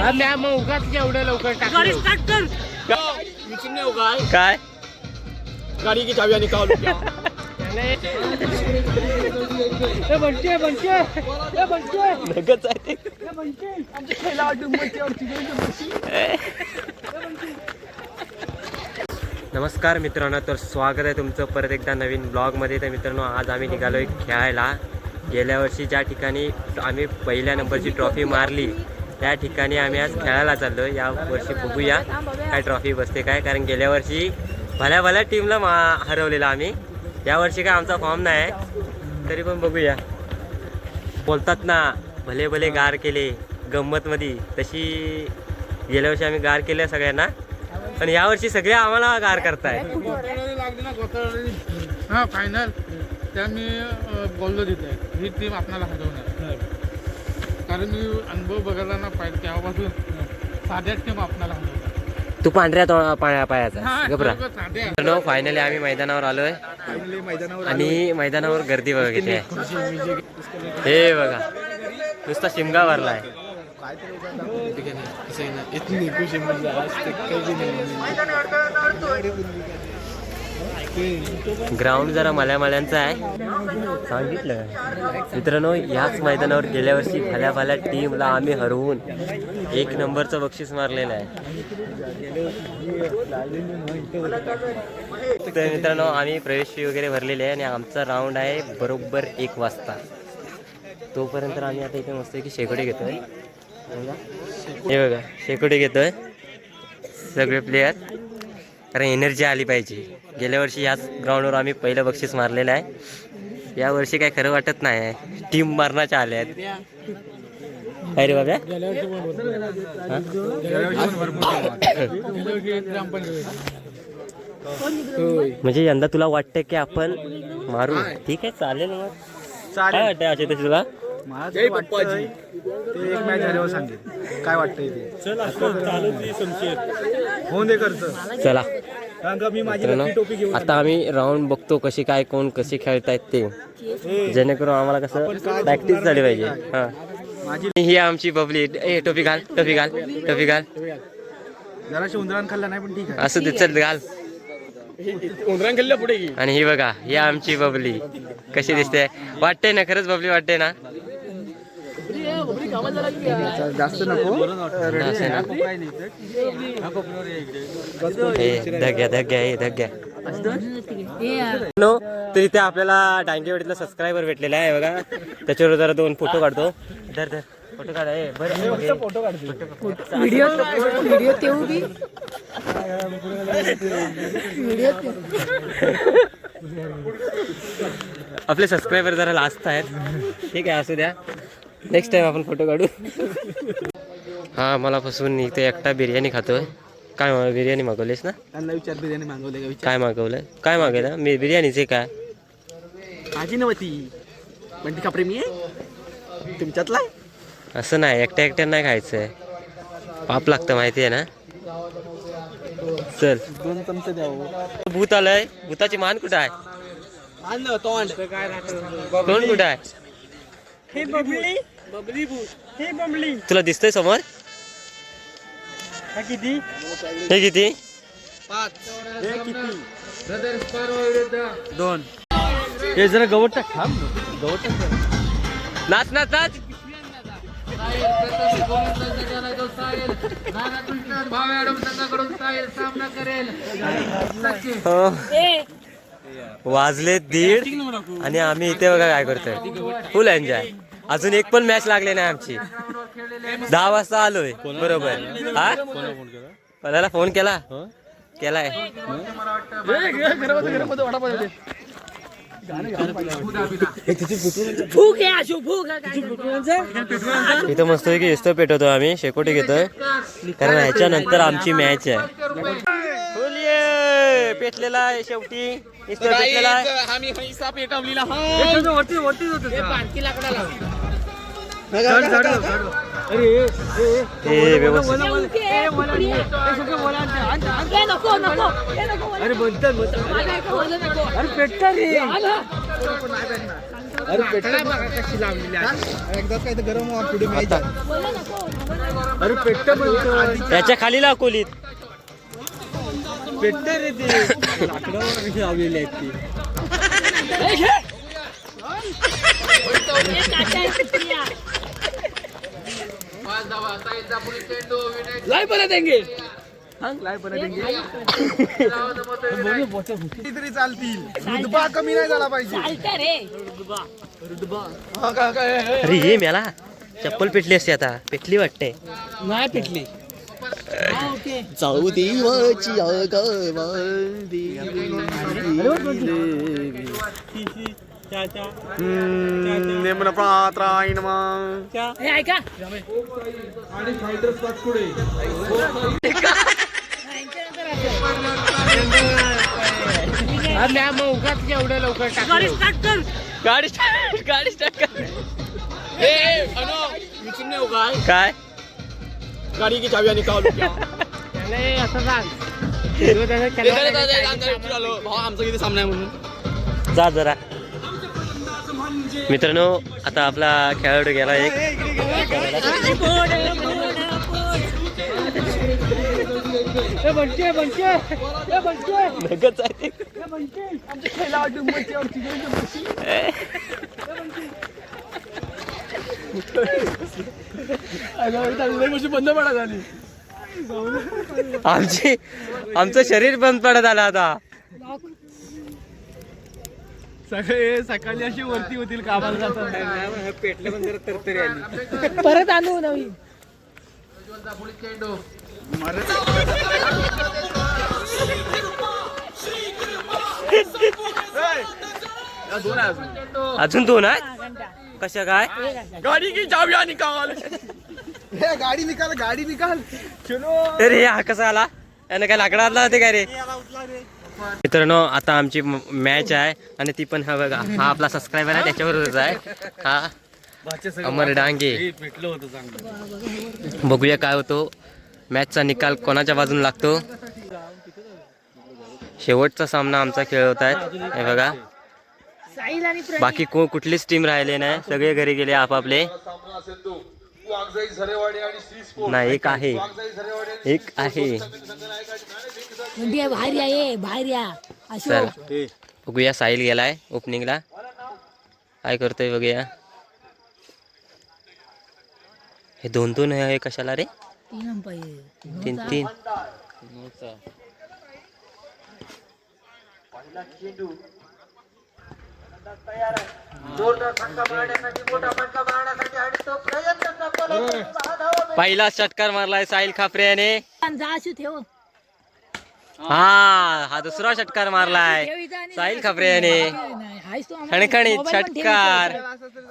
आम्ही मग उगाच एवढं लवकर गाडी टाकलं स्टार्ट कर. विचारून येऊ काय? गाडी की चावी आणि आहे. ते. नमस्कार मित्रांनो तर स्वागत आहे तुमचं परत एकदा नवीन ब्लॉगमध्ये तर मित्रांनो आज आम्ही निघालो आहे खेळायला. गेल्या वर्षी ज्या ठिकाणी आम्ही पहिल्या नंबरची ट्रॉफी मारली त्या ठिकाणी आम्ही आज खेळायला चाललो या वर्षी बघूया काय ट्रॉफी बसते काय कारण गेल्या वर्षी भल्या भल्या टीमला मा हरवलेलं आम्ही. यावर्षी काय आमचा फॉर्म नाही आहे. तरी पण बघूया. बोलतात ना भले भले गार केले गंमतमध्ये. तशी गेल्या वर्षी आम्ही गार केल्या सगळ्यांना. पण यावर्षी सगळे आम्हाला गार करताय. फायनल त्या मी बोललो तिथे. ही टीम आपल्याला हरवणार. कारण मी अनुभव बघायला ना पाहिजे तेव्हापासून साध्या टीम आपल्याला हरवणार तू पांढऱ्या तो पाया पायाचा. घबरा. नो फायनली आम्ही मैदानावर आलोय. आणि मैदानावर गर्दी बघा किती आहे. हे बघा. नुसता शिमगा भरलाय. ग्राउंड जरा मल्यामाल्यांचं आहे. सांगितलं. मित्रांनो याच मैदानावर गेल्या वर्षी भल्या भल्या टीमला आम्ही हरवून एक नंबरचं बक्षीस मारलेलं आहे. तर मित्रांनो आम्ही प्रवेश फी वगैरे भरलेली आहे आणि आमचा राऊंड आहे बरोबर एक वाजता. तोपर्यंत आम्ही आता इथे मस्त की शेकोटी घेतोय. बघा. हे बघा शेकोटी घेतोय. सगळे प्लेयर कारण एनर्जी आली पाहिजे. गेल्या वर्षी याच ग्राउंडवर आम्ही पहिलं बक्षीस मारलेलं आहे. या वर्षी काय खरं वाटत नाही. टीम मारण्याच्या आल्या आहेत. काय रे बाबा म्हणजे यंदा तुला वाटतं की आपण मारू? ठीक आहे चालेल मग. काय वाटतंय अजय तशी तुला ते एक मॅच झाल्यावर सांगेल. काय वाटतंय ते? चला. मित्रांनो, आता आम्ही राऊंड बघतो कशी काय कोण कशी खेळतायत ते. जेणेकरून आम्हाला कसं प्रॅक्टिस झाली पाहिजे. हा. ही आमची बबली. ए टोपी घाल टोपी घाल टोपी घाल. जराशी उंदरान खाल्ला नाही पण ठीक आहे. असं दे चल घाल. उंदरान गेलं पुढे आणि ही बघा ही आमची बबली. कशी दिसते? वाटते ना खरंच बबली वाटते ना? जास्त नको. धग्या धग्या हे धग्या. नो तर इथे आपल्याला डांगेवाडीतला सबस्क्रायबर भेटलेला आहे बघा. त्याच्यावर जरा दोन फोटो काढतो. धर धर. फोटो काढा. बरं फोटो काढतो. व्हिडिओ व्हिडिओ तेवू बी व्हिडिओ आपले सबस्क्रायबर जरा लास्ट आहेत. ठीक आहे असू द्या. नेक्स्ट टाइम आपण फोटो काढू. हा मला पासून इथे एकटा बिर्याणी खातोय. काय बिर्याणी मागवलीस ना? त्यांना विचार बिर्याणी मागवले का विचार? काय मागवलंय काय मागवलं? मी बिर्याणीचे काय माझी नव्हती पण ती कपडे मी आहे. तुमच्यातला? असं नाही एकट्या एकट्या नाही खायचंय. पाप लागतं माहिती आहे ना? चल. दोन चमचे द्यावं भूत आलंय. भूताची मान कुठं आहे? तोंड. तोंड कुठं आहे? हे बबली बबली. हे बबली. तुला दिसतंय समोर? हा किती? हे किती? दोन. हे जरा गवत टाक थांब गवत टाक. नाच नाच नाच. हो. वाजले दीड आणि आम्ही इथे बघा काय करतोय. फुल एन्जॉय अजून एक पण मॅच लागली नाही आमची. दहा वाजता आलोय. बरोबर. हा? कोणाला फोन केला? केलाय. इथं मस्त की इस्तो पेटवतो आम्ही. शेकोटी घेतोय. कारण ह्याच्यानंतर आमची मॅच आहे. पेटलेला आहे शेवटी. आहे आम्ही पेटवलेला हा। वरती वरती होत पाणकी लाकडाला व्यवस्थित। नको नको नको अरे बोलतात बोलतात मला नको मला नको अरे पेटतात रे आला. अरे पेट्रोल बघा कशी लावलेली आहे एकदा काय तर गरम नको अरे बनतो त्याच्याखाली ला खोलीत पेट्ट रे ते. लाकडावर लावलेली आहेत ती. हे देंगे. कितीतरी चालतील. रुतबा कमी नाही झाला पाहिजे. चालतं रे. हा का काय अरे ये मला. चप्पल पेटली असते आता. पेटली वाटते नाही पेटली. जाऊ देवाची ऐका आणि फायटर स्टॉक पुढे अरे नाही, मग उगाच एवढ्या लवकर गाडी टाकलं स्टार्ट कर गाडी स्टार्ट गाडी स्टार्ट कर ए, ए, अनो, विचारून नाही होगा काय गाडी की चावी निकाल असं सांग. भाऊ आमचा किती सामना आहे म्हणून? जा जरा. मित्रांनो आता आपला खेळाडू गेला एक. आहे ते. बंद पडा झाली आमची आमचं शरीर बंद पडत आलं आता. सगळे सकाळी अशी वरती होतील कामाला जातात पेटले पण जरा तरतरी आली परत आणू नवीन. दोन आहे अजून. दोन आहेत? कशा काय? गाडी की चावी निकाल. हे गाडी निकाल गाडी निकाल. अरे हा कसा आला? यानं काय लाकडातला होते काय रे? मित्रांनो आता आमची मॅच आहे आणि ती पण हा बघा हा आपला सबस्क्रायबर आहे त्याच्यावरच आहे. हा. अमर डांगे. भेटलं होतं चांगलं. बघूया काय होतो. मॅचचा निकाल कोणाच्या बाजून लागतो? शेवटचा सामना आमचा खेळ होत आहे हे बघा. बाकी को कुठलीच टीम राहिले नाही. सगळे घरी गेले आपापले. नाही एक आहे. एक आहे. बाहेर या ये बाहेर या. चल. अशोक बघूया साहिल गेलाय ओपनिंगला काय करतोय बघूया. हे दोन दोन आहे कशाला रे? तीन अंपायर तीन तीन पहिला षटकार मारलाय साहिल खापरे याने. हा हा दुसरा षटकार मारलाय साहिल खापरे याने. खणखणीत षटकार.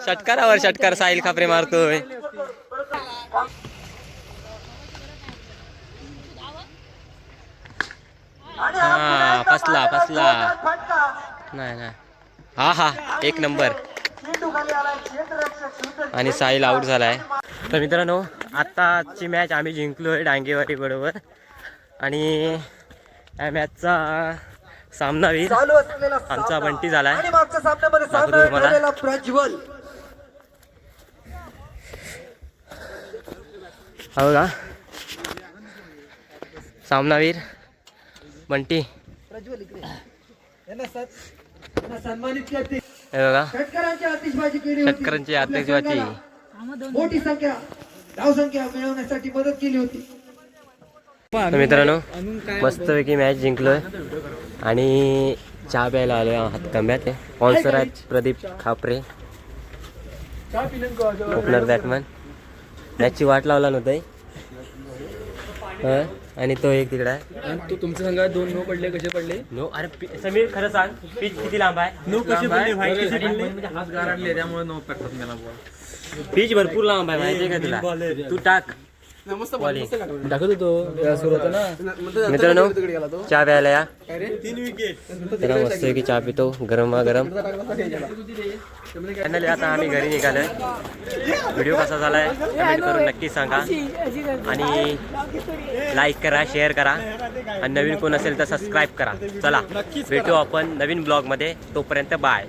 षटकारावर षटकार साहिल खापरे मारतोय. हा फसला फसला. नाही नाही. हा हा. एक नंबर. आणि साहिल आऊट झालाय. तर मित्रांनो आत्ताची मॅच आम्ही जिंकलोय डांगेवाडी बरोबर. आणि या मॅचचा सामनावीर आमचा बंटी झालाय. दाखवतो तुम्हाला प्रज्वल. हा बघा. सामनावीर बंटी. हे बघा. शेतकऱ्यांची आतिषबाजी. मोठी संख्या धावसंख्या मिळवण्यासाठी मदत केली होती. तर मित्रांनो मस्तपैकी मॅच जिंकलोय. आणि चहा प्यायला आलोय हातकंब्यात. स्पॉन्सर आहेत प्रदीप खापरे. Opener batman. मॅचची वाट लावला नव्हतं? आणि तो एक तिकडे आहे. तू तुमच्या संघात दोन नो पडले कसे पडले? नो अरे पि- समीर खरं सांग पिच किती लांब आहे? नो कसे पडले म्हणजे हात गारडले त्यामुळे नो पडतात मला. पिच भरपूर लांब आहे माहितीये का तुला? तू टाक. बॉलिंग दाखवत होतो सुरू होता ना मित्रांनो चहा प्यायला या. जरा मस्त की चहा पितो गरमा गरम. फायनली आता आम्ही घरी निघालोय. व्हिडिओ कसा झालाय कमेंट करून नक्की सांगा. आणि लाईक करा शेअर करा. आणि नवीन कोण असेल तर सबस्क्राईब करा. चला भेटू आपण नवीन ब्लॉगमध्ये तोपर्यंत बाय